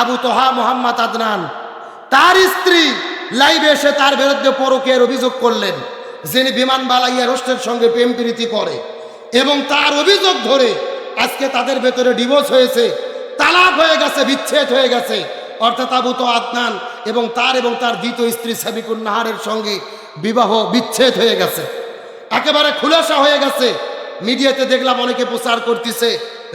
আবু তোহা মোহাম্মদ আদনান। তার স্ত্রী লাইভে এসে তার বিরুদ্ধে পরকের অভিযোগ করলেন, যিনি বিমান বালাইয়া রোস্টের সঙ্গে প্রেম প্রীতি করে। এবং তার অভিযোগ ধরে আজকে তাদের ভেতরে ডিভোর্স হয়েছে, তালাক হয়ে গেছে, বিচ্ছেদ হয়ে গেছে। অর্থাৎ আবু তো আদনান এবং তার এবং তার দ্বিতীয় স্ত্রী সাবিকুন নাহারের সঙ্গে বিবাহ বিচ্ছেদ হয়ে গেছে। একেবারে খুলাসা হয়ে গেছে। মিডিয়াতে দেখলাম অনেকে প্রচার করতেছে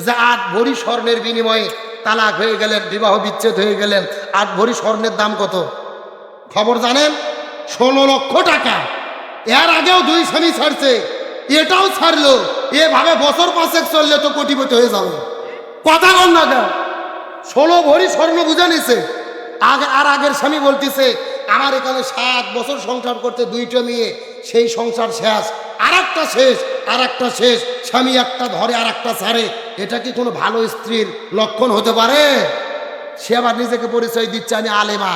যে আট ভরি স্বর্ণের বিনিময়ে তালাক হয়ে গেলেন, বিবাহ বিচ্ছেদ হয়ে গেলেন আট ভরি স্বর্ণের দাম কত? খবর জানেন? ষোলো লক্ষ টাকা। এর আগেও দুই স্বামী ছাড়ছে, এটাও ছাড়লো। এভাবে বছর পাঁচেক চললে তো কোটিপতি হয়ে যাবে। কথা কন না কেন? ষোলো ভরি স্বর্ণ বুঝে নিছে। আগে আর আগের স্বামী বলতেছে, আমার এখানে সাত বছর সংসার করতে দুইটা মেয়ে, সেই সংসার শেষ। আর একটা শেষ আর একটা শেষ। স্বামী একটা ধরে আর একটা ছাড়ে। এটা কি কোনো ভালো স্ত্রীর লক্ষণ হতে পারে? সে আবার নিজেকে পরিচয় দিচ্ছে, আমি আলেমা।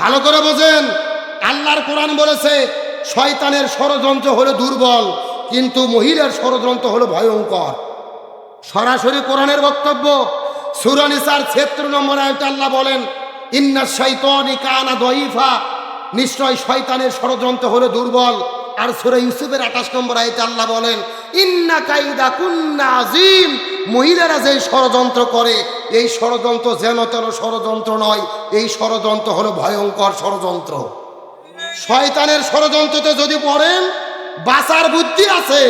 ভালো করে বোঝেন, আল্লাহর কোরআন বলেছে, শয়তানের ষড়যন্ত্র হলো দুর্বল, কিন্তু মহিলার ষড়যন্ত্র হলো ভয়ঙ্কর। সরাসরি কোরআনের বক্তব্য সুরানিসার ক্ষেত্র নম্বর আয়তে আল্লাহ বলেন, ইন্না শৈতনি কানা দইফা নিশ্চয় শয়তানের ষড়যন্ত্র হলো দুর্বল আর সুরা ইউসুফের আঠাশ নম্বর আয়তে আল্লাহ বলেন, ইন্না কাইদা কুন্না আজিম মহিলারা যে ষড়যন্ত্র করে, এই ষড়যন্ত্র যেন তেন ষড়যন্ত্র নয়, এই ষড়যন্ত্র হলো ভয়ঙ্কর ষড়যন্ত্র। শয়তানের ষড়যন্ত্রতে যদি পড়েন, বাঁচার বুদ্ধি আছে,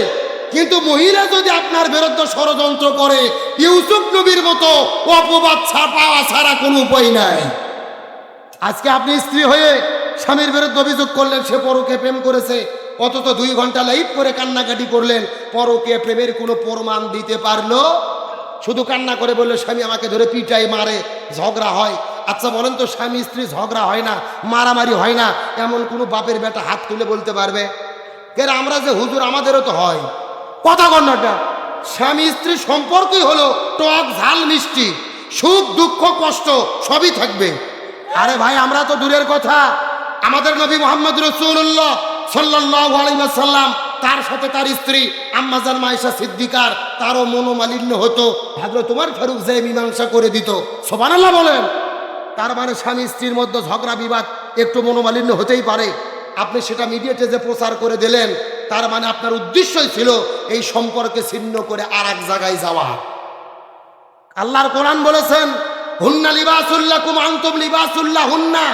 কিন্তু মহিলা যদি আপনার বিরুদ্ধে ষড়যন্ত্র করে, ইউসুফ নবীর মতো অপবাদ ছাপাওয়া ছাড়া কোনো উপায় নাই। আজকে আপনি স্ত্রী হয়ে স্বামীর বিরুদ্ধে অভিযোগ করলেন, সে পরকে প্রেম করেছে অথচ দুই ঘণ্টা লাইভ করে কান্নাকাটি করলেন, পরকে প্রেমের কোনো প্রমাণ দিতে পারল? শুধু কান্না করে বললে, স্বামী আমাকে ধরে পিটাই মারে, ঝগড়া হয়। আচ্ছা বলেন তো, স্বামী, স্ত্রী ঝগড়া হয় না, মারামারি হয় না, এমন কোনো বাপের বেটা হাত তুলে বলতে পারবে? কেন আমরা যে হুজুর, আমাদেরও তো হয়। কথা কন্যাটা স্বামী, স্ত্রী সম্পর্কই হলো টক, ঝাল, মিষ্টি। সুখ, দুঃখ, কষ্ট, সবই থাকবে। আরে ভাই, আমরা তো দূরের কথা। আমাদের নবী মোহাম্মদ রসুল্লাহ সাল্লাহ সাল্লাম তার সাথে তার স্ত্রী আম্মাজান মাইশা সিদ্দিকার, তারও মনোমালিন্য হতো। ভাবলো তোমার ফারুক যে মীমাংসা করে দিত। সোবানাল্লাহ বলেন, তার মানে স্বামী স্ত্রীর মধ্যে ঝগড়া, বিবাদ একটু মনোমালিন্য হতেই পারে। আপনি সেটা মিডিয়াতে যে প্রচার করে দিলেন, তার মানে আপনার উদ্দেশ্যই ছিল এই সম্পর্কে ছিন্ন করে আর এক জায়গায় যাওয়া। আল্লাহর কোরআন বলেছেন, হুন্না লিবাসুল্লাহ কুম আন্তম লিবাসুল্লাহ হুন্না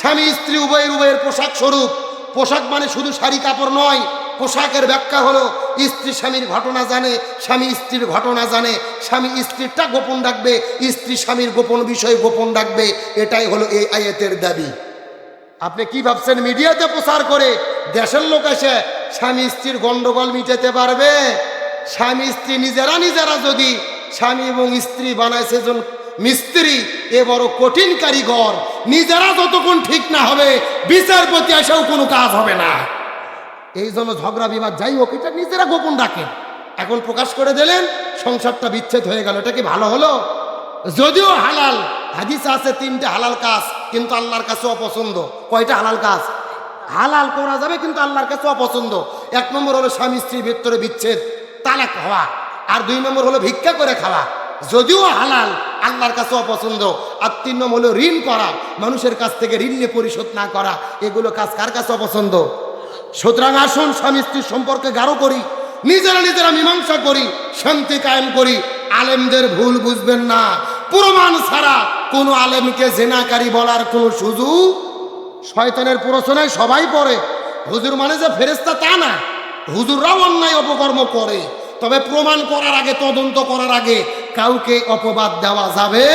স্বামী স্ত্রী উভয়ের উভয়ের পোশাক স্বরূপ পোশাক মানে শুধু শাড়ি কাপড় নয়। পোশাকের ব্যাখ্যা হলো, স্ত্রী স্বামীর ঘটনা জানে, স্বামী স্ত্রীর ঘটনা জানে, স্বামী স্ত্রীরটা গোপন রাখবে, স্ত্রী স্বামীর গোপন বিষয় গোপন রাখবে, এটাই হলো এই আয়াতের দাবি। আপনি কি ভাবছেন, মিডিয়াতে প্রচার করে দেশের লোক এসে স্বামী স্ত্রীর গন্ডগোল মিটাতে পারবে? স্বামী স্ত্রী নিজেরা নিজেরা যদি স্বামী এবং স্ত্রী বানায় সেজন মিস্ত্রি, এ বড় কঠিন কারিগর। নিজেরা যতক্ষণ ঠিক না হবে বিচারপতি এসেও কোনো কাজ হবে না। এই জন্য ঝগড়া বিবাদ যাই হোক, এটা নিজেরা গোপন রাখেন। এখন প্রকাশ করে দিলেন, সংসারটা বিচ্ছেদ হয়ে গেল। এটা কি ভালো হলো? যদিও হালাল, হাদিস আছে তিনটে হালাল কাজ, কিন্তু আল্লাহর কাছে অপছন্দ। কয়টা হালাল কাজ? হালাল করা যাবে, কিন্তু আল্লাহর কাছে অপছন্দ। এক নম্বর হলো স্বামী স্ত্রীর ভিতরে বিচ্ছেদ, তালাক হওয়া। আর দুই নম্বর হলো ভিক্ষা করে খাওয়া। যদিও হালাল, আল্লাহর কাছে অপছন্দ। আর তিন নম্বর হলো ঋণ করা। মানুষের কাছ থেকে ঋণ নিয়ে পরিশোধ না করা, এগুলো কাজ কার কাছে অপছন্দ? সুতরাং আসুন, স্বামী স্ত্রীর সম্পর্কে গাঢ় করি, নিজেরা নিজেরা মীমাংসা করি, শান্তি কায়েম করি। আলেমদের ভুল বুঝবেন না। প্রমাণ ছাড়া কোনো আলেমকে জেনাকারী বলার কোনো সুযোগ শয়তানের প্ররোচনায় সবাই পড়ে। হুজুর মানে যে ফেরেস্তা তা না। হুজুররাও অন্যায় অপকর্ম করে। তবে প্রমাণ করার আগে, তদন্ত করার আগে কাউকে অপবাদ দেওয়া যাবে?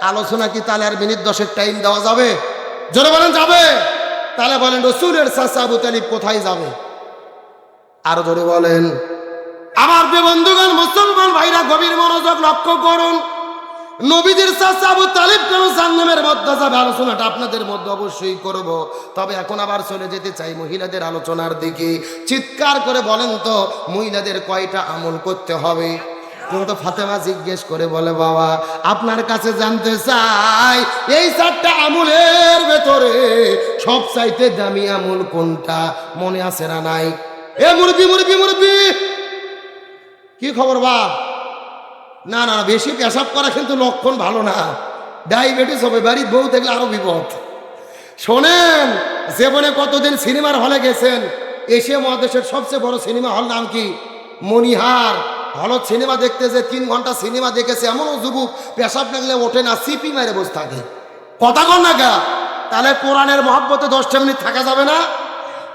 আলোচনা কি তাহলে আর মিনিট দশের টাইম দেওয়া যাবে? জোরে বলেন, যাবে। তাহলে বলেন, রসুলের চাচা আবু তালিব কোথায় যাবে? আরও জোরে বলেন। আমার বন্ধুগণ, মুসলমান ভাইরা, গভীর মনোযোগ লক্ষ্য করুন। নবীদের চাচা আবু তালিব কেন জান্নামের মধ্যে যাবে? আলোচনাটা আপনাদের মধ্যে অবশ্যই করব। তবে এখন আবার চলে যেতে চাই মহিলাদের আলোচনার দিকে। চিৎকার করে বলেন তো, মহিলাদের কয়টা আমল করতে হবে? কিন্তু ফাতেমা জিজ্ঞেস করে বলে, বাবা, আপনার কাছে জানতে চাই, এই চারটা আমুলের ভেতরে সব চাইতে দামি আমুল কোনটা? মনে আছে না নাই? এ মুরবি মুরবি মুরবি কি খবর, বাপ? না না বেশি পেশাব করা কিন্তু লক্ষণ ভালো না। ডায়াবেটিস হবে, বাড়ির বউ দেখলে আরও বিপদ। শোনেন, জীবনে কতদিন সিনেমার হলে গেছেন? এশিয়া মহাদেশের সবচেয়ে বড় সিনেমা হল নাম কি? মনিহার হলত সিনেমা দেখতে যে তিন ঘণ্টা সিনেমা দেখেছে এমনও যুবক পেশাব লাগলে ওঠে না, সিপি মেরে বসে থাকে। কথা কর না গা তাহলে কোরআনের মহাব্বতে দশটা মিনিট থাকা যাবে না?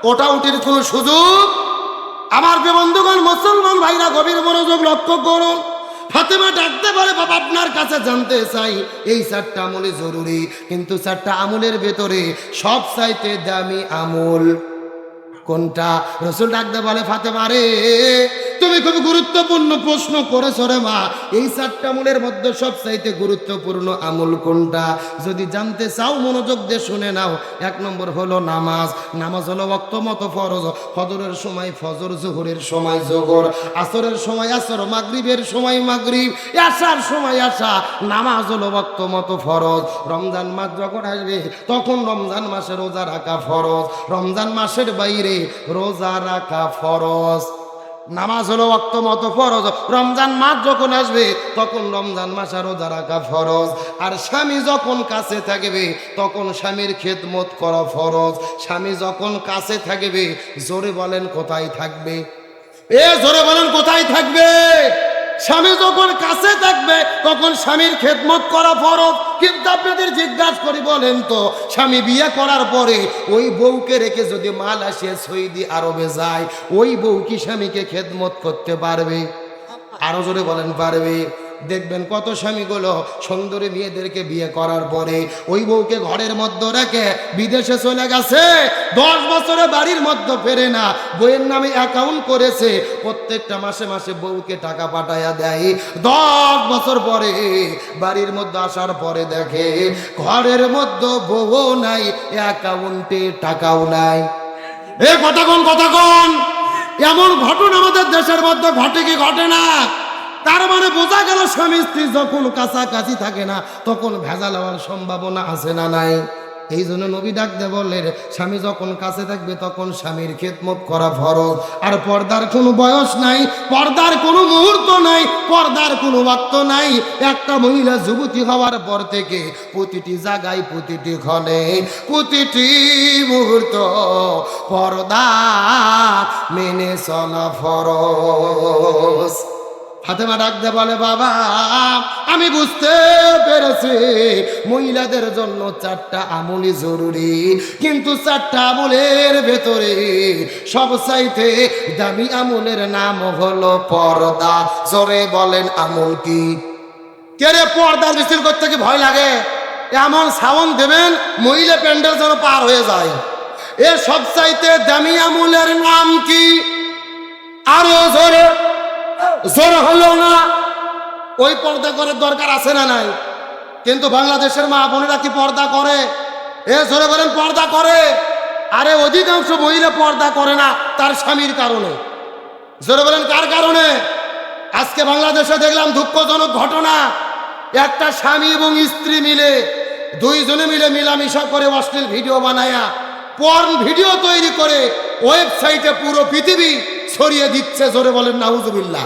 ওটা উঠির কোনো সুযোগ? আমার বন্ধুগণ, মুসলমান ভাইরা, গভীর মনোযোগ লক্ষ্য করুন। ফাতেমা ডাকতে পারে বাবা আপনার কাছে জানতে চাই, এই চারটা আমলে জরুরি। কিন্তু চারটা আমলের ভেতরে সব চাইতে দামি আমল কোনটা? রসুল ডাকতে বলে, ফাতেমা রে তুমি খুব গুরুত্বপূর্ণ প্রশ্ন করেছ রে মা। এই চারটা আমলের মধ্যে সবচাইতে গুরুত্বপূর্ণ আমল কোনটা? যদি জানতে চাও, মনোযোগ দিয়ে শুনে নাও। এক নম্বর হলো নামাজ। নামাজ হলো বক্ত মতো ফরজ। ফজরের সময় ফজর, জোহরের সময় জোহর। আসরের সময় আসর, মাগরিবের সময় মাগরিব। আসার সময় আসা। নামাজ হলো বক্ত মতো ফরজ। রমজান মাস যখন আসবে, তখন রমজান মাসে রোজা রাখা ফরজ। রমজান মাসের বাইরে রোজা রাখা ফরজ। নামাজ হলো অক্ত মতো ফরজ। রমজান মাস যখন আসবে, তখন রমজান মাসে রোজা রাখা ফরজ। আর স্বামী যখন কাছে থাকবে, তখন স্বামীর খেদমত করা ফরজ। স্বামী যখন কাছে থাকবে, জোরে বলেন কোথায় থাকবে? এ জোরে বলেন কোথায় থাকবে? স্বামী যখন কাছে থাকবে, তখন স্বামীর খেদমত করা ফরজ। কিন্তু আপনাদের জিজ্ঞাসা করি, বলেন তো, স্বামী বিয়ে করার পরে ওই বউকে রেখে যদি মাল আসে সৌদি আরবে যায়, ওই বউ কি স্বামীকে খেদমত করতে পারবে? আরও জোরে বলেন, পারবে? দেখবেন কত স্বামীগুলো সুন্দরী মেয়েদেরকে বিয়ে করার পরে ওই বউকে ঘরের মধ্যে রেখে বিদেশে চলে গেছে। দশ বছরে বাড়ির মধ্যে ফেরে না। বইয়ের নামে অ্যাকাউন্ট করেছে। প্রত্যেকটা মাসে মাসে বউকে টাকা পাঠাইয়া দেয়। দশ বছর পরে বাড়ির মধ্যে আসার পরে দেখে ঘরের মধ্যে বউ নাই অ্যাকাউন্টে টাকাও নাই। এ কথা কোন কথা কোন? এমন ঘটনা আমাদের দেশের মধ্যে ঘটে কি ঘটে না? তার মানে বোঝা গেল স্বামী স্ত্রী যখন কাছাকাছি থাকে না, তখন ভেজাল হওয়ার সম্ভাবনা আছে না নাই? এই জন্য নবী ডাকতে বললেন, স্বামী যখন কাছে থাকবে, তখন স্বামীর খেদমত করা ফরজ। আর পর্দার কোনো বয়স নাই, পর্দার কোনো মুহূর্ত নাই, পর্দার কোনো বাক্য নাই। একটা মহিলা যুবতী হওয়ার পর থেকে প্রতিটি জায়গায়, প্রতিটি ক্ষণে প্রতিটি মুহূর্ত পর্দা মেনে চলা ফরজ। ফাতেমা ডাকতে বলে, বাবা, আমি বুঝতে পেরেছি, মহিলাদের জন্য চারটা আমলই জরুরি। কিন্তু চারটা আমলের ভেতরে সব চাইতে দামি আমলের নাম হলো পর্দা। জোরে বলেন, আমল কি? কে পর্দা মিছিল করতে কি ভয় লাগে? এমন সাউন্ড দেবেন, মহিলা প্যান্ডেল যেন পার হয়ে যায়। এ সব চাইতে দামি আমলের নাম কি? আরও জোরে। জোর হলো না, ওই পর্দা করার দরকার আছে না নাই? কিন্তু বাংলাদেশের মা বোনেরা কি পর্দা করে? এ জোরে বলেন, পর্দা করে। আরে অধিকাংশ মহিলা পর্দা করে না, তার স্বামীর কারণে। জোরে বলেন, কার কারণে? আজকে বাংলাদেশে দেখলাম দুঃখজনক ঘটনা। একটা স্বামী এবং স্ত্রী মিলে, দুইজনে মিলে মিলামিশা করে অশ্লীল ভিডিও বানায়া পর্ন ভিডিও তৈরি করে, ওয়েবসাইটে পুরো পৃথিবী ছড়িয়ে দিচ্ছে, জোরে বলেন, নাউজুবিল্লাহ।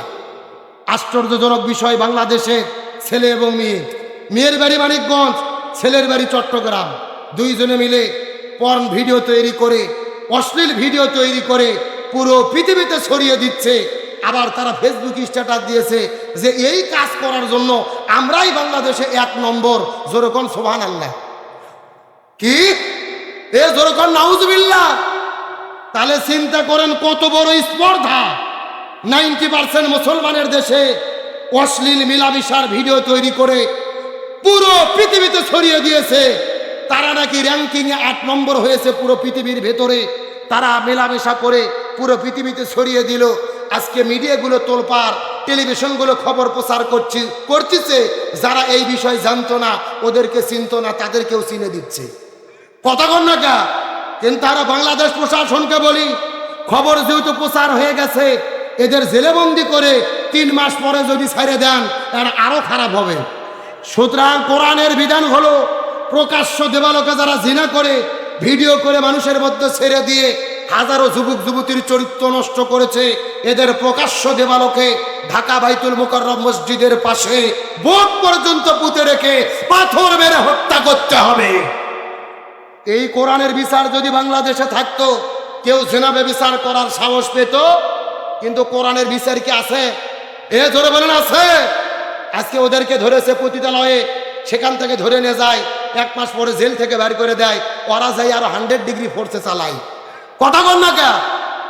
আশ্চর্যজনক বিষয়, বাংলাদেশে ছেলে এবং মেয়ে। মেয়ের বাড়ি মানিকগঞ্জ, ছেলের বাড়ি চট্টগ্রাম। দুইজনে মিলে পর্ন ভিডিও তৈরি করে, অশ্লীল ভিডিও তৈরি করে, পুরো পৃথিবীতে ছড়িয়ে দিচ্ছে। আবার তারা ফেসবুক স্ট্যাটাস দিয়েছে যে এই কাজ করার জন্য আমরাই বাংলাদেশে এক নম্বর। যেরকম সোভান আল্লাহ কি? এ যেরকম নাউজবিল্লা তাহলে চিন্তা করেন কত বড় স্পর্ধা। নাইনটি পার্সেন্ট মুসলমানের দেশে অশ্লীল মিলামিশার ভিডিও তৈরি করে পুরো পৃথিবীতে ছড়িয়ে দিয়েছে। তারা নাকি র্যাঙ্কিংয়ে আট নম্বর হয়েছে পুরো পৃথিবীর ভেতরে। তারা মেলামেশা করে পুরো পৃথিবীতে ছড়িয়ে দিল। আজকে মিডিয়াগুলো তোলপার টেলিভিশনগুলো খবর প্রচার করছে করতেছে। যারা এই বিষয় জানতো না, ওদেরকে চিনত না, তাদেরকেও চিনে দিচ্ছে। কথা কন না কা? কিন্তু তারা বাংলাদেশ প্রশাসনকে বলি, খবর যেহেতু প্রচার হয়ে গেছে, এদের জেলেবন্দি করে তিন মাস পরে যদি ছেড়ে দেন, তারা আরও খারাপ হবে। সুতরাং কোরআনের বিধান হলো, প্রকাশ্য দেবালোকে যারা জিনা করে, ভিডিও করে মানুষের মধ্যে ছেড়ে দিয়ে হাজারো যুবক, যুবতীর চরিত্র নষ্ট করেছে, এদের প্রকাশ্য দেবালোকে ঢাকা বাইতুল মুকাররম মসজিদের পাশে বোট পর্যন্ত পুঁতে রেখে পাথর মেরে হত্যা করতে হবে। এই কোরআনের বিচার যদি বাংলাদেশে থাকতো, কেউ জেনাবে বিচার করার সাহস পেত, কিন্তু কোরআনের বিচার কি আছে? এ ধরে বলেন, আছে। আজকে ওদেরকে ধরেছে পতিতালয়ে, সেখান থেকে ধরে নিয়ে যায়, এক মাস পরে জেল থেকে বের করে দেয়, ওরা যায় আরও হান্ড্রেড ডিগ্রি ফোর্সে চালায়। কথা বল না কে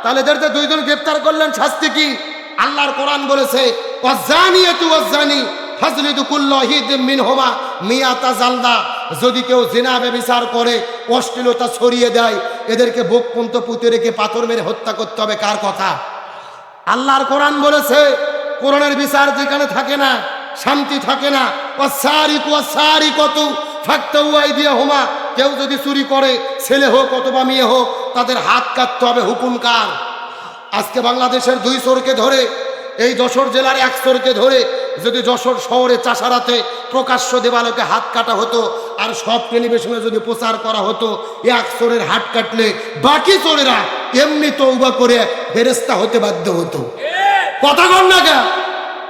তাহলে এদের তো দুইজন গ্রেপ্তার করলেন, শাস্তি কি? আল্লাহর কোরআন বলেছে ওয়াজ্জানি তু ওয়াজ্জানি, ফাজলিদু কুল্লু হিদ মিন হোমা মিয়াতা জালদা। যদি কেউ জিনা বিচার করে, অশ্লীলতা ছড়িয়ে দেয়, এদেরকে বুক পন্ত পুঁতে রেখে পাথর মেরে হত্যা করতে হবে কার কথা? আল্লাহর কোরআন বলেছে, কোরআনের বিচার যেখানে থাকে না, শান্তি থাকে না। সারি সারি কত থাকতে উয়াই দিয়ে হোমা কেউ যদি চুরি করে, ছেলে হোক অথবা মেয়ে হোক, তাদের হাত কাটতে হবে। হুকুম কার? আজকে বাংলাদেশের দুই চোরকে ধরে এই যশোর জেলার এক চোরকে ধরে যদি যশোর শহরে চাষারাতে প্রকাশ্য দেবালোকে হাত কাটা হতো আর সব টেলিভিশনে যদি প্রচার করা হতো, এক চোরের হাত কাটলে বাকি চোরেরা এমনি তৌবা করে ফেরেস্তা হতে বাধ্য হতো। কথা কর না কেন?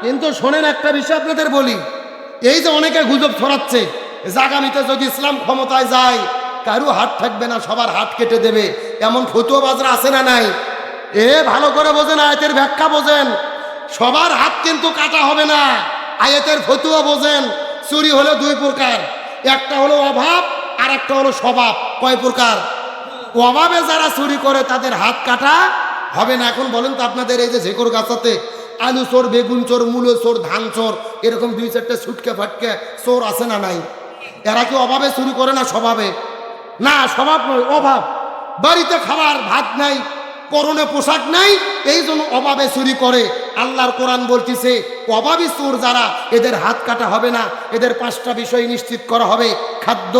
কিন্তু শোনেন, একটা বিষয় আপনাদের বলি। এই যে অনেকে গুজব ছড়াচ্ছে আগামীতে যদি ইসলাম ক্ষমতায় যায়, কারু হাত থাকবে না, সবার হাত কেটে দেবে। এমন ফতুয়া বাজরা আছে না নাই? এ ভালো করে বোঝেন, আয়তের ব্যাখ্যা বোঝেন। সবার হাত কিন্তু কাটা হবে না। আয়াতের ফতুয়া বোঝেন, চুরি হলো দুই প্রকার। একটা হলো অভাব আর একটা হলো স্বভাব। কয় প্রকার? অভাবে যারা চুরি করে তাদের হাত কাটা হবে না। এখন বলেন তো আপনাদের এই যে ঝেকর গাছাতে আলু চোর, বেগুন চোর, মূলো চোর, ধান চোর, এরকম দুই চারটে ছুটকে ফাটকে চোর আছে না নাই? এরা কি অভাবে চুরি করে না স্বভাবে? না, স্বভাব নয়, অভাব। বাড়িতে খাবার, ভাত নাই পরনে পোশাক নাই, এই জন্য অভাবে চুরি করে। আল্লাহর কোরআন বলতেছে, অভাবী চোর যারা, এদের হাত কাটা হবে না, এদের পাঁচটা বিষয় নিশ্চিত করা হবে। খাদ্য,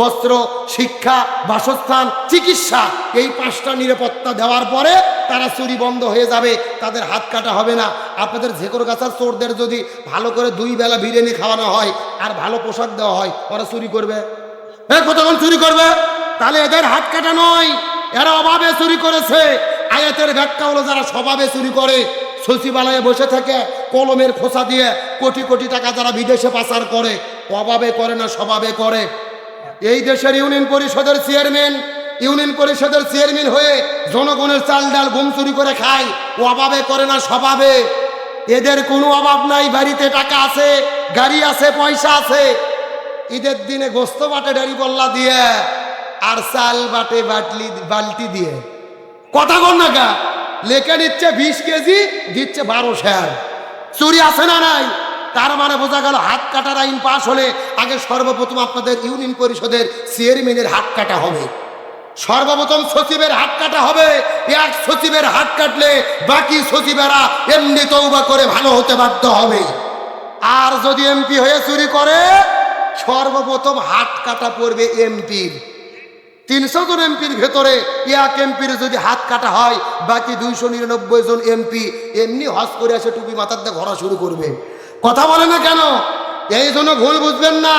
বস্ত্র, শিক্ষা, বাসস্থান, চিকিৎসা। এই পাঁচটা নিরাপত্তা দেওয়ার পরে তারা চুরি বন্ধ হয়ে যাবে, তাদের হাত কাটা হবে না। আপনাদের ঝেকর গাছার চোরদের যদি ভালো করে দুই বেলা বিরিয়ানি খাওয়ানো হয়, আর ভালো পোশাক দেওয়া হয়, ওরা চুরি করবে। হ্যাঁ কতক্ষণ চুরি করবে? তাহলে এদের হাত কাটা নয়, এরা অভাবে চুরি করেছে। আয়াতের ব্যাখ্যা হলো যারা স্বভাবে চুরি করে, সচিবালয়ে বসে থাকে, কলমের খোসা দিয়ে কোটি কোটি টাকা যারা বিদেশে পাচার করে, অভাবে করে না, স্বভাবে করে। এই দেশের ইউনিয়ন পরিষদের চেয়ারম্যান, ইউনিয়ন পরিষদের চেয়ারম্যান হয়ে জনগণের চাল ডাল গুম চুরি করে খায় ও অভাবে করে না, স্বভাবে। এদের কোনো অভাব নাই, বাড়িতে টাকা আছে, গাড়ি আছে, পয়সা আছে। ঈদের দিনে গোস্ত বাটে, ডাড়ি বল্লা দিয়ে, আর চাল বাটে, বাটলি, বালতি দিয়ে। কথা কর না গা লেখে নিচ্ছে বিশ কেজি, দিচ্ছে বারো শেয়ার চুরি আছে না নাই? তার মানে বোঝা গেল হাত কাটার আইন পাশ হলে আগে সর্বপ্রথম আপনাদের ইউনিয়ন পরিষদের চেয়ারম্যানের হাত কাটা হবে। সর্বপ্রথম সচিবের হাত কাটা হবে। এক সচিবের হাত কাটলে বাকি সচিবেরা এমনি তৌবা করে ভালো হতে বাধ্য হবে। আর যদি এমপি হয়ে চুরি করে, সর্বপ্রথম হাত কাটা পড়বে এমপির। তিনশো জন এমপির ভেতরে এক এমপির যদি হাত কাটা হয়, বাকি দুইশো নিরানব্বই জন এমপি এমনি হজ করে এসে টুপি মাথার দিয়ে ঘোরা শুরু করবে। কথা বলে না কেন? এই জন্য ভুল বুঝবেন না।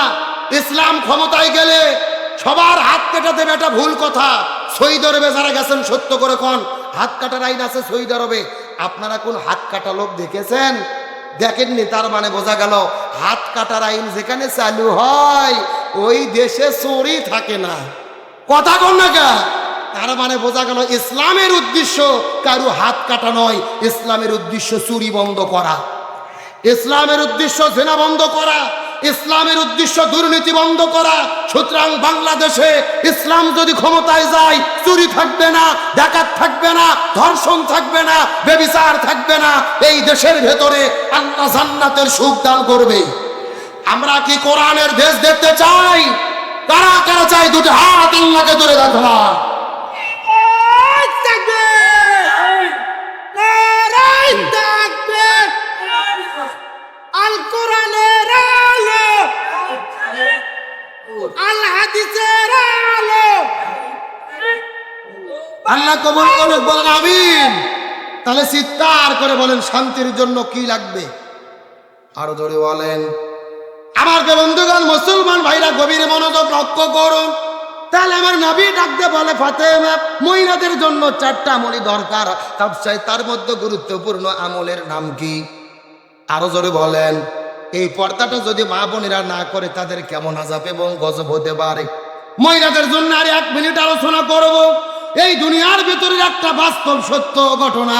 ইসলাম ক্ষমতায় গেলে সবার হাত কেটে দেবে এটা ভুল কথা। সই দরবে যারা গেছেন, সত্য করে কোন, হাত কাটার আইন আছে সই দরবে আপনারা কোন হাত কাটা লোক দেখেছেন? দেখেননি, তার মানে বোঝা গেল, হাত কাটার আইন যেখানে চালু হয়, ওই দেশে চোরই থাকে না। কথা কন না কে? তার মানে বোঝা গেল ইসলামের উদ্দেশ্য কারু হাত কাটা নয়, ইসলামের উদ্দেশ্য চুরি বন্ধ করা। ইসলামের উদ্দেশ্য জেনা বন্ধ করা, ইসলামের উদ্দেশ্য দুর্নীতি বন্ধ করা। সুতরাং বাংলাদেশে ইসলাম যদি ক্ষমতায় যায়, চুরি থাকবে না, ডাকাত থাকবে না, ধর্ষণ থাকবে না, বেবিচার থাকবে না, এই দেশের ভেতরে আল্লাহ জান্নাতের সুখ দান করবে। আমরা কি কোরআনের দেশ দেখতে চাই? কারা কারা চাই দুটো হাত আল্লাহকে ধরে রাখবা আল কোরআনের আলো। আল হাদিসের আলো। আল্লাহ কবুল করুক বলেন আমিন। তাহলে চিৎকার করে বলেন শান্তির জন্য কি লাগবে? আরও জোরে বলেন। আমার বন্ধুগণ, মুসলমান ভাইরা গভীর মনোযোগ লক্ষ্য করুন। তাহলে আমার নবী ডাকতে বলে, ফাতেমা, মহিলাদের জন্য চারটা আমলই দরকার। চাই তার মধ্যে গুরুত্বপূর্ণ আমলের নাম কি? আরও জোরে বলেন, এই পর্দাটা যদি মা বোনেরা না করে, তাদের কেমন আজাব এবং গজব হতে পারে? মহিলাদের জন্য আর এক মিনিট আলোচনা করব। এই দুনিয়ার ভেতরের একটা বাস্তব সত্য ঘটনা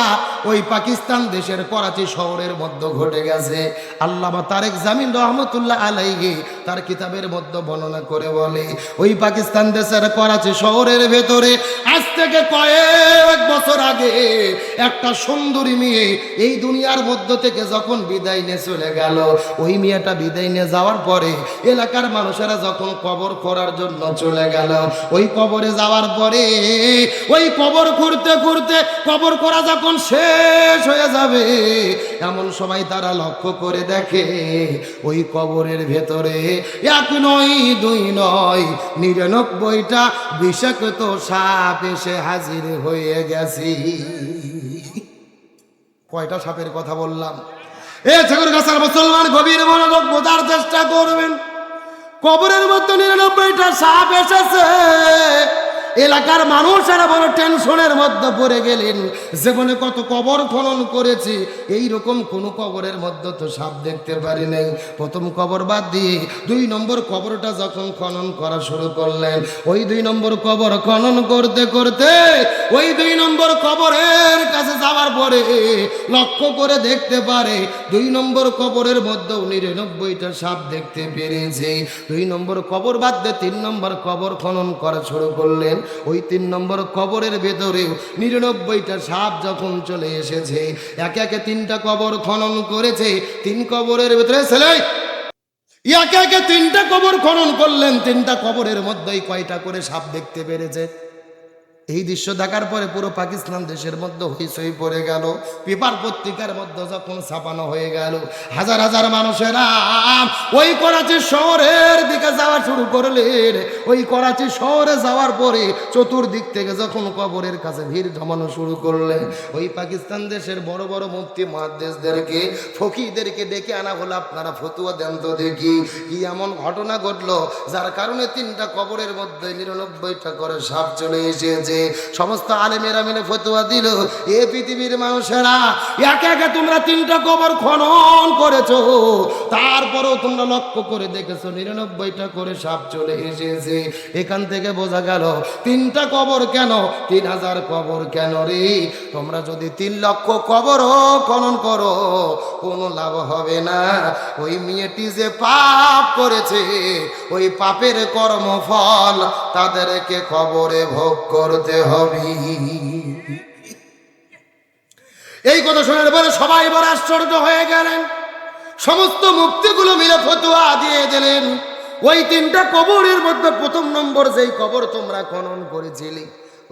ওই পাকিস্তান দেশের করাচি শহরের মধ্যে ঘটে গেছে। আল্লামা তারেক জামিন রহমতুল্লাহ আলাইহি তার কিতাবের মধ্যে বর্ণনা করে বলে, ওই পাকিস্তান দেশের করাচি শহরের ভেতরে আজ থেকে কয়েক বছর আগে একটা সুন্দরী মেয়ে এই দুনিয়ার মধ্য থেকে যখন বিদায় নিয়ে চলে গেল, ওই মেয়েটা বিদায় নিয়ে যাওয়ার পরে এলাকার মানুষেরা যখন কবর করার জন্য চলে গেল, ওই কবরে যাওয়ার পরে, ওই কবর ঘুরতে ঘুরতে কবর করা যখন শেষ হয়ে যাবে। এমন সময় তারা লক্ষ্য করে দেখে, ওই কবরের ভেতরে এক নয়, দুই নয়, নিরানব্বইটা বিষাক্ত সাপ এসে হাজির হয়ে গেছি। কয়টা সাপের কথা বললাম? এ ঠাকুর গাছার মুসলমান গভীর মনোযোগ বোঝার চেষ্টা করবেন। কবরের মধ্যে নিরানব্বইটা সাপ এসেছে। এলাকার মানুষেরা বড় টেনশনের মধ্যে পড়ে গেলেন। জীবনে কত কবর খনন করেছি এই রকম কোনো কবরের মধ্যে তো সাপ দেখতে পারি নাই। প্রথম কবর বাদ দিয়ে দুই নম্বর কবরটা যখন খনন করা শুরু করলেন, ওই দুই নম্বর কবর খনন করতে করতে ওই দুই নম্বর কবরের কাছে যাওয়ার পরে লক্ষ্য করে দেখতে পারে, দুই নম্বর কবরের মধ্যেও নিরানব্বইটা সাপ দেখতে পেরেছে। দুই নম্বর কবর বাদ দিয়ে তিন নম্বর কবর খনন করা শুরু করলেন। ওই তিন নম্বর কবরের ভেতরেও নিরানব্বইটা সাপ যখন চলে এসেছে, একে একে তিনটা কবর খনন করেছে, তিন কবরের ভেতরে ছেলে, একে একে তিনটা কবর খনন করলেন, তিনটা কবরের মধ্যেই কয়টা করে সাপ দেখতে পেরেছে? এই দৃশ্য দেখার পরে পুরো পাকিস্তান দেশের মধ্যে হইসই পড়ে গেল। পেপার পত্রিকার মধ্যে যখন ছাপানো হয়ে গেল, হাজার হাজার মানুষেরা, ওই করাচি শহরের দিকে যাওয়া শুরু করলেন। ওই করাচি শহরে যাওয়ার পরে চতুর্দিক থেকে যখন কবরের কাছে ভিড় জমানো শুরু করলেন, ওই পাকিস্তান দেশের বড় বড় মুক্তি মহাদেশদেরকে ফকিদেরকে ডেকে আনা হলো, আপনারা ফতুয়া দেন তো দেখি, কি এমন ঘটনা ঘটলো? যার কারণে তিনটা কবরের মধ্যে নিরানব্বইটা করে সাপ চলে এসেছে। সমস্ত আলেমেরা মিলে ফতুয়া দিল। এ পৃথিবীর মানুষেরা, একে একে তোমরা তিনটা কবর খনন করেছ। তারপরেও তোমরা লক্ষ্য করে দেখেছ, নিরানব্বইটা করে সাপ চলে এসেছে। এখান থেকে বোঝা গেল, তিনটা কবর কেন? তিন হাজার কবর কেন রে? তোমরা যদি তিন লক্ষ কবরও খনন করো, কোনো লাভ হবে না। ওই মেয়েটি যে পাপ করেছে, ওই পাপের কর্মফল তাদেরকে খবরে ভোগ করতে হবে। এই কথা শোনার পরে সবাই বড় আশ্চর্য হয়ে গেলেন। সমস্ত মুক্তিগুলো মিলে ফতুয়া দিয়ে দিলেন। ওই তিনটা কবরের মধ্যে প্রথম নম্বর যেই কবর তোমরা খনন করেছিলে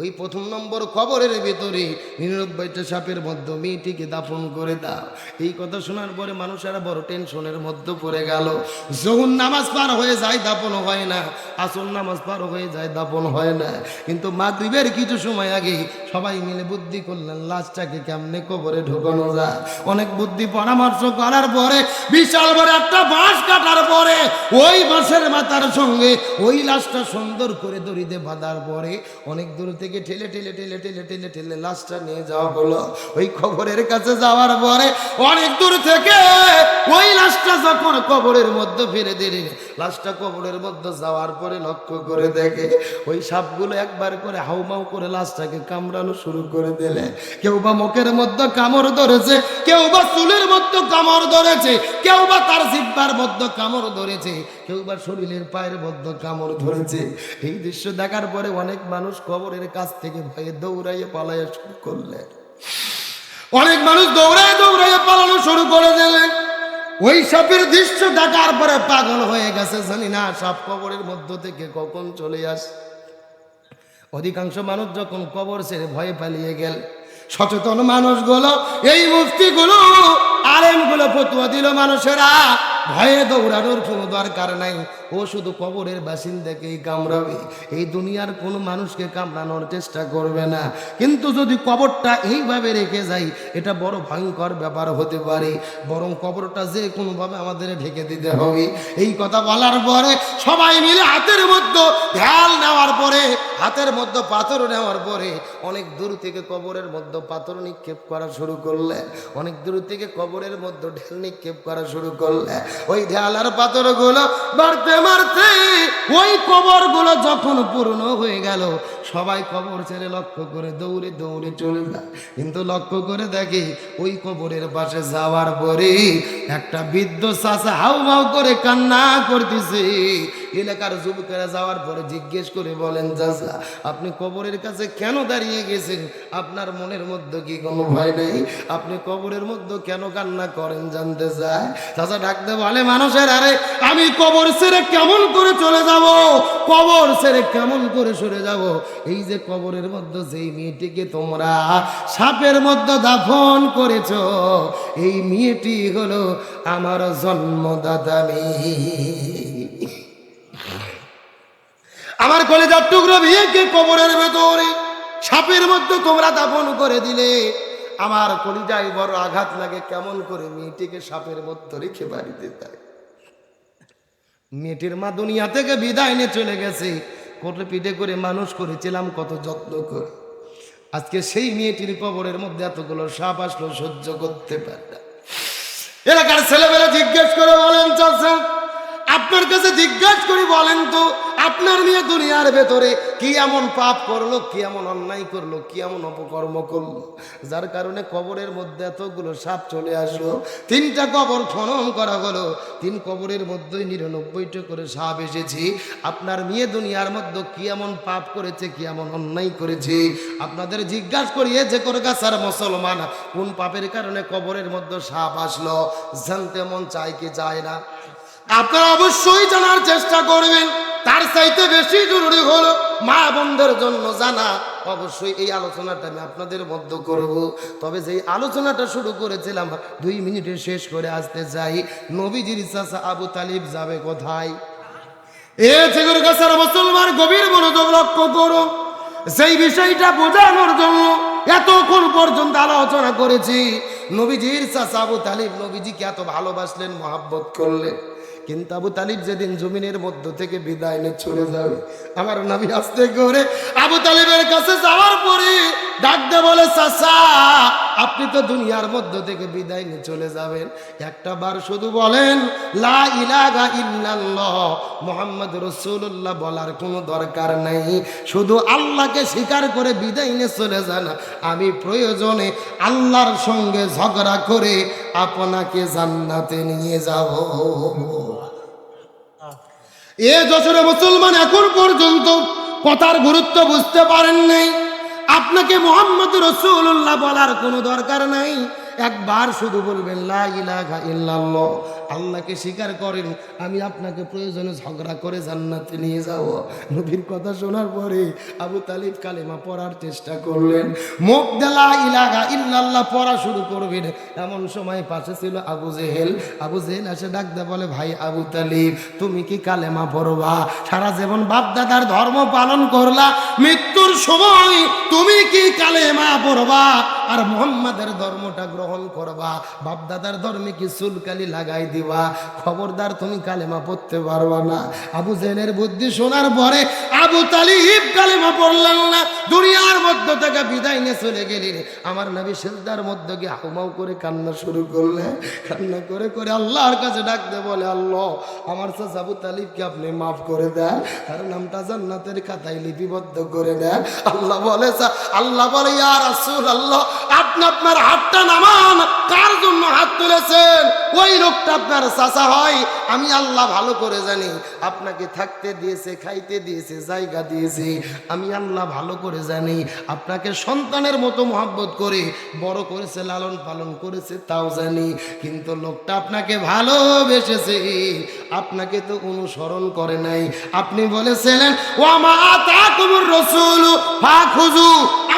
ওই প্রথম নম্বর কবরের ভেতরে নিরানব্বইটা সাপের মধ্যে মেয়েটিকে দাফন করে দাও। এই কথা শোনার পরে মানুষেরা বড় টেনশনের মধ্যে পড়ে গেল। যখন নামাজ পার হয়ে যায় দাপন হয় না আসল নামাজ পার হয়ে যায় দাপন হয় না। কিন্তু মাগরিবের কিছু সময় আগে সবাই মিলে বুদ্ধি করলেন, লাশটাকে কেমনে কবরে ঢোকানো যায়? অনেক বুদ্ধি পরামর্শ করার পরে, বিশাল বড় একটা বাঁশ কাটার পরে ওই বাঁশের মাথার সঙ্গে ওই লাশটা সুন্দর করে দড়িতে বাঁধার পরে অনেক দূর থেকে ঠেলে ঠেলে ঠেলে ঠেলে ঠেলে ঠেলে লাশটা নিয়ে যাওয়া হলো। ওই খবরের কাছে যাওয়ার পরে অনেক দূর থেকে ওই লাশটা যখন কবরের মধ্যে ফিরে দিলেন লাশটা কবরের মধ্যে যাওয়ার পরে লক্ষ্য করে দেখে ওই সাপগুলো একবার করে হাউমাউ করে লাশটাকে কামড়ানো শুরু করে দিলে। কেউ বা মুখের মধ্যে কামড় ধরেছে, কেউ বা চুলের মধ্যে কামড় ধরেছে, কেউ বা তার জিব্বার মধ্যে কামড় ধরেছে, কেউ বা শরীরের পায়ের মধ্যে কামড় ধরেছে। এই দৃশ্য দেখার পরে অনেক মানুষ কবরের কাছ থেকে ভয়ে দৌড়াইয়ে পালাইয়া শুরু করলেন অনেক মানুষ দৌড়ায় দৌড়াইয়ে পালানো শুরু করে দিলেন ওই সাপের দৃশ্য দেখার পরে পাগল হয়ে গেছে, জানি না সাপ কবরের মধ্য থেকে কখন চলে আসে। অধিকাংশ মানুষ যখন কবর ছেড়ে ভয়ে পালিয়ে গেল, সচেতন মানুষগুলো, এই মুফতিগুলো আলেমগুলো ফতুয়া দিল মানুষেরা। ভয়ে দৌড়ানোর কোনো দরকার নাই। ও শুধু কবরের বাসিন্দাকেই কামড়াবে। এই দুনিয়ার কোনো মানুষকে কামড়ানোর চেষ্টা করবে না। কিন্তু যদি কবরটা এইভাবে রেখে যাই এটা বড় ভয়ঙ্কর ব্যাপার হতে পারে। বরং কবরটা যে কোনোভাবে আমাদের ঢেকে দিতে হবে। এই কথা বলার পরে সবাই মিলে হাতের মধ্যে ঢাল নেওয়ার পরে হাতের মধ্যে পাথর নেওয়ার পরে অনেক দূর থেকে কবরের মধ্যে পাথর নিক্ষেপ করা শুরু করলে, অনেক দূর থেকে কবরের মধ্যে ঢেল নিক্ষেপ করা শুরু করলে, ওই ঢাল আর পাথরগুলো মারতে মারতে ওই কবরগুলো যখন পূর্ণ হয়ে গেল, সবাই কবর ছেড়ে লক্ষ্য করে দৌড়ে দৌড়ে চলে যায়। কিন্তু লক্ষ্য করে দেখি ওই কবরের পাশে যাওয়ার পরে একটা বৃদ্ধ চাষা হাউ হাউ করে কান্না করতেছে। এলাকার যুবকেরা যাওয়ার পরে জিজ্ঞেস করে বলেন চাষা আপনি কবরের কাছে কেন দাঁড়িয়ে গেছেন? আপনার মনের মধ্যে কি কোনো ভয় নেই? আপনি কবরের মধ্যে কেন কান্না করেন জানতে চায়? চাষা ডাকতে বলে, মানুষের, আরে, আমি কবর ছেড়ে কেমন করে চলে যাব? কবর ছেড়ে কেমন করে সরে যাব? এই যে কবরের মধ্যে যেই মেয়েটিকে তোমরা সাপের মধ্যে দাফন করেছ, এই মেয়েটি হলো আমার জন্মদাতা মেয়ে। আমার কলেজার টুকরো বিয়েকে কবরের ভেতরে সাপের মধ্যে তোমরা দাফন করে দিলে। আমার কলিজায় বড় আঘাত লাগে, কেমন করে মেয়েটিকে সাপের মধ্যে রেখে বাড়িতে যায়। মেয়েটির মা দুনিয়া থেকে বিদায় নিয়ে চলে গেছে। কোটে পিঠে করে মানুষ করেছিলাম, কত যত্ন করে। আজকে সেই মেয়েটির কবরের মধ্যে এতগুলো সাপ আসলো, সহ্য করতে পারে না। এলাকার ছেলেমেয়েরা জিজ্ঞেস করে বলেন, চাচা, আপনার কাছে জিজ্ঞেস করি বলেন তো আপনার মেয়ে দুনিয়ার ভেতরে কি এমন পাপ করল, কি এমন অন্যায় করল, কি এমন অপকর্ম করল? যার কারণে কবরের মধ্যে এতগুলো সাপ চলে আসলো। তিনটা কবর খনন করা হলো। তিন কবরের মধ্যেই নিরানব্বইটা করে সাপ এসেছি। আপনার মেয়ে দুনিয়ার মধ্যে কি এমন পাপ করেছে, কি এমন অন্যায় করেছে? আপনাদের জিজ্ঞাসা করি এ যে গাছার মুসলমান, কোন পাপের কারণে কবরের মধ্যে সাপ আসলো? জানতে মন চায় কি চায় না? আপনারা অবশ্যই জানার চেষ্টা করবেন। তার চাইতে বেশি জরুরি হলো মা বোনদের জন্য জানা। অবশ্যই এই আলোচনাটা আমি আপনাদের মধ্যে করব। তবে যেই আলোচনাটা শুরু করেছিলাম, দুই মিনিটে শেষ করে আসতে চাই। নবীজির চাচা আবু তালিব যাবে কোথায়? এ চিগুর গাছের মুসলমান গভীর মনোযোগ লক্ষ্য করো। সেই বিষয়টা বোঝানোর জন্য এতক্ষণ পর্যন্ত আলোচনা করেছি। নবীজির চাচা আবু তালিব নবীজিকে এত ভালোবাসলেন, মহাব্বত করলেন। কিন্তু আবু তালিব যেদিন জমিনের মধ্য থেকে বিদায় নিয়ে চলে যাবে, আমার নামি আসতে করে আবু তালিবের কাছে যাওয়ার পরে ডাকতে বলে, চাচা, আপনি তো দুনিয়ার মধ্য থেকে বিদায় নিয়ে চলে যাবেন। একটা বার শুধু বলেন, লা মোহাম্মদ রসুল্লাহ বলার কোনো দরকার নাই। শুধু আল্লাহকে স্বীকার করে বিদায় নিয়ে চলে যান। আমি প্রয়োজনে আল্লাহর সঙ্গে ঝগড়া করে আপনাকে জান্নাতে নিয়ে যাব। এ যশোরে মুসলমান এখন পর্যন্ত কথার গুরুত্ব বুঝতে পারেন নাই। আপনাকে মোহাম্মদ রসুল্লাহ বলার কোনো দরকার নাই। একবার শুধু বলবেন লা ইলাহা ইল্লাল্লাহ। আল্লাহকে স্বীকার করেন, আমি আপনাকে প্রয়োজনে ঝগড়া করে জান্নাতে নিয়ে যাব। নবীর কথা শোনার পরে আবু তালিব কালেমা পড়ার চেষ্টা করলেন। মুখ দেলা ইলাহা ইল্লাল্লাহ পড়া শুরু করবেন। এমন সময় পাশে ছিল আবু জেহেল। আবু জেহেল এসে ডাকতে বলে, ভাই আবু তালিব, তুমি কি কালেমা পড়বা? সারা জীবন বাপ দাদার ধর্ম পালন করলা। মৃত্যুর সময় তুমি কি কালেমা পড়বা? আর মোহাম্মদের ধর্মটা গ্রহণ করবা। বাপ দাদার ধর্মে কি চুলকালি লাগাই দিবা। খবরদার তুমি কালেমা পড়তে পারবা না। আবু জেনের বুদ্ধি শোনার পরে আবু তালিব কালেমা পড়লেন না। দুনিয়ার মধ্য থেকে বিদায় নিয়ে চলে গেলেন আমার নবী সেজদার মধ্যে গিয়ে হাউমাউ করে কান্না শুরু করলে কান্না করে করে আল্লাহর কাছে ডাকতে বলে, আল্লাহ, আমার চাচা আবু তালিবকে আপনি মাফ করে দেন। তার নামটা জান্নাতের খাতায় লিপিবদ্ধ করে দেন। আল্লাহ বলে আল্লাহ বলে, ইয়া রাসূল আল্লাহ আপনি আপনার হাতটা নামান। কার জন্য হাত তুলেছেন? ওই লোকটা আপনার চাচা হয়, আমি আল্লাহ ভালো করে জানি। আপনাকে থাকতে দিয়েছে, খাইতে দিয়েছে, জায়গা দিয়েছে, আমি আল্লাহ ভালো করে জানি। আপনাকে সন্তানের মতো মহাব্বত করে বড় করেছে, লালন পালন করেছে, তাও জানি। কিন্তু লোকটা আপনাকে ভালোবেসেছে, আপনাকে তো অনুসরণ করে নাই। আপনি বলেছিলেন ও মা তা তোমার রসুল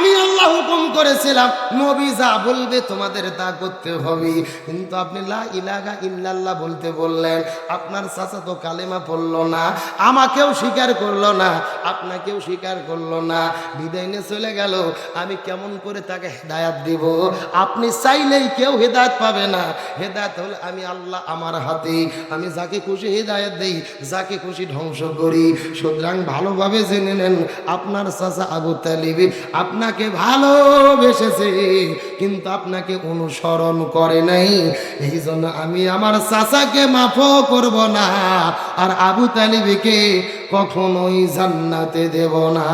আমি আল্লাহ হুকুম করেছিলাম, নবী যা বলবে তোমাদের তা করতে হবে। কিন্তু আপনি লা ইলাহা ইল্লাল্লাহ বলতে বললেন, আপনার চাচা তো কালেমা পড়ল না, আমাকেও স্বীকার করল না, আপনাকেও স্বীকার করল না। বিদায় নিয়ে চলে গেল, আমি কেমন করে তাকে হেদায়াত দিব? আপনি চাইলেই কেউ হেদায়ত পাবে না। হেদায়ত হলে আমি আল্লাহ আমার হাতে, আমি যাকে খুশি হেদায়ত দেই, যাকে খুশি ধ্বংস করি। সুতরাং ভালোভাবে জেনে নেন, আপনার চাচা আবু তালিব আপনাকে ভালোবেসেছে, কিন্তু আপনাকে অনুসরণ করে নাই। এই জন্য আমি আমার চাচাকে মাফও করব না, আর আবু তালিবিকে কখনোই জান্নাতে দেব না।